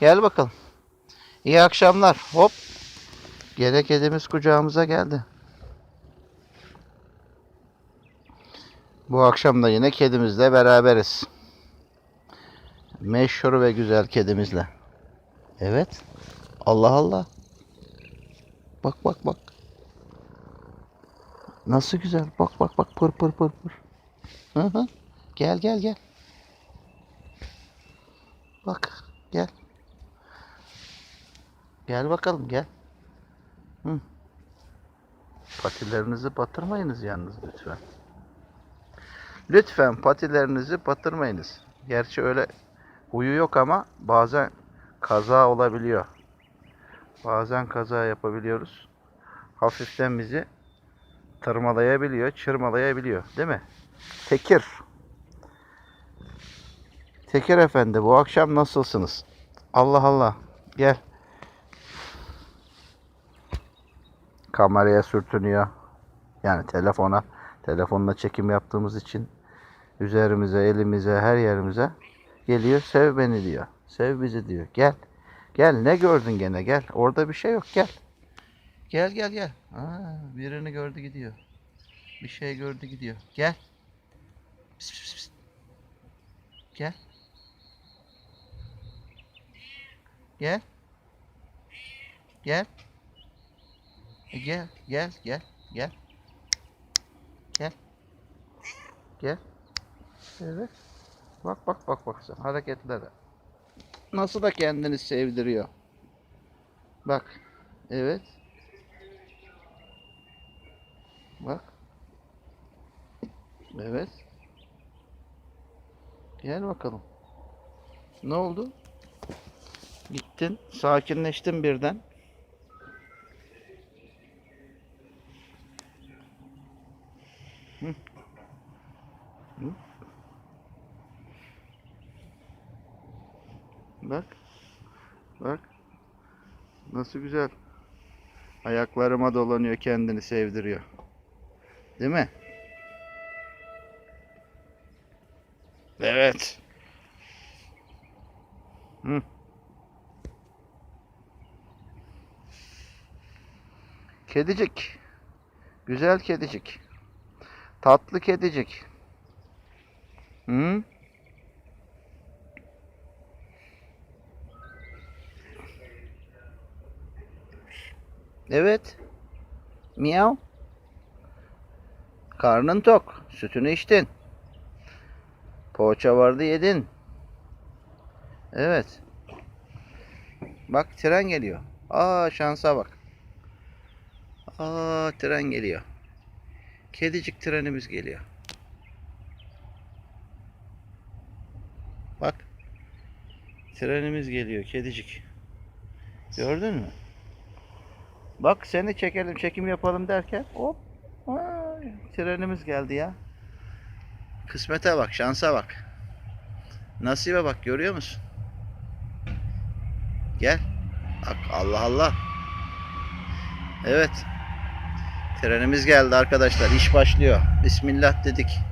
Gel bakalım. İyi akşamlar. Hop. Gene kedimiz kucağımıza geldi. Bu akşam da yine kedimizle beraberiz. Meşhur ve güzel kedimizle. Evet. Allah Allah. Bak bak bak. Nasıl güzel. Bak bak bak pır pır pır pır. Hı hı. Gel gel gel. Bak gel. Gel bakalım gel. Hı. Patilerinizi batırmayınız yalnız lütfen. Lütfen patilerinizi batırmayınız. Gerçi öyle huyu yok ama bazen kaza olabiliyor. Bazen kaza yapabiliyoruz. Hafiften bizi tırmalayabiliyor, çırmalayabiliyor. Değil mi? Tekir. Tekir efendi bu akşam nasılsınız? Allah Allah. Gel. Kameraya sürtünüyor. Yani telefona. Telefonla çekim yaptığımız için üzerimize, elimize, her yerimize geliyor. Sev beni diyor. Sev bizi diyor. Gel. Gel ne gördün gene gel. Orada bir şey yok gel. Gel gel gel. Aa, birini gördü gidiyor. Bir şey gördü gidiyor. Gel. Pis, pis, pis. Gel. Gel. Gel. E, gel, gel, gel, gel. Gel. Gel. Evet. Bak bak bak bak sen hareketlere. Nasıl da kendini sevdiriyor. Bak. Evet. Bak. Evet. Gel bakalım. Ne oldu? Gittin, sakinleştin birden. Bak. Bak. Nasıl güzel. Ayaklarıma dolanıyor, kendini sevdiriyor. Değil mi? Evet. Hı. Kedicik. Güzel kedicik. Tatlı kedicik. Hı? Evet. Miyav. Karnın tok. Sütünü içtin. Poğaça vardı yedin. Evet. Bak tren geliyor. Aa şansa bak. Aa tren geliyor. Kedicik trenimiz geliyor. Bak. Trenimiz geliyor kedicik. Gördün mü? Bak seni çekelim çekim yapalım derken hop ay, trenimiz geldi ya. Kısmete bak şansa bak. Nasibe bak görüyor musun? Gel. Bak Allah Allah. Evet. Trenimiz geldi arkadaşlar. İş başlıyor. Bismillah dedik.